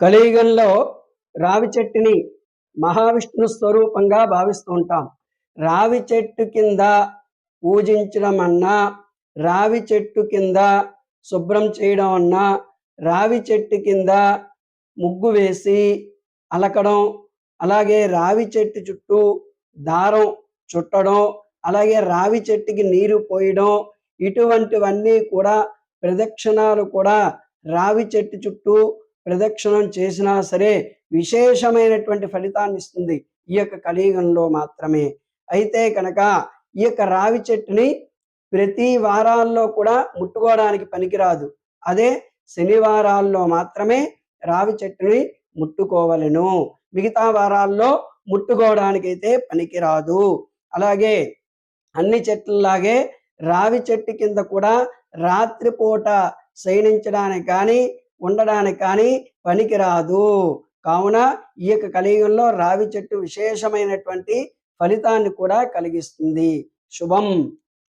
కలియుగంలో రావి చెట్టుని మహావిష్ణు స్వరూపంగా భావిస్తూ ఉంటాం. రావి చెట్టు కింద పూజించడం అన్నా రావి చెట్టు కింద శుభ్రం చేయడం అన్నా రావి చెట్టు కింద ముగ్గు వేసి అలకడం అలాగే రావి చెట్టు చుట్టూ దారం చుట్టడం అలాగే రావి చెట్టుకి నీరు పోయడం ఇటువంటివన్నీ కూడా ప్రదక్షిణాలు కూడా రావి చెట్టు చుట్టూ ప్రదక్షిణం చేసినా సరే విశేషమైనటువంటి ఫలితాన్ని ఇస్తుంది. ఈ యొక్క కలియుగంలో మాత్రమే. అయితే కనుక ఈ యొక్క రావి చెట్టుని ప్రతి వారాల్లో కూడా ముట్టుకోవడానికి పనికిరాదు. అదే శనివారాల్లో మాత్రమే రావి చెట్టుని ముట్టుకోవలను. మిగతా వారాల్లో ముట్టుకోవడానికైతే పనికిరాదు. అలాగే అన్ని చెట్లలాగే రావి చెట్టు కింద కూడా రాత్రిపూట శయనించడానికి కానీ ఉండడానికి కానీ పనికిరాదు. కావున ఈ యొక్క కలియుగంలో రావి చెట్టు విశేషమైనటువంటి ఫలితాన్ని కూడా కలిగిస్తుంది. శుభం.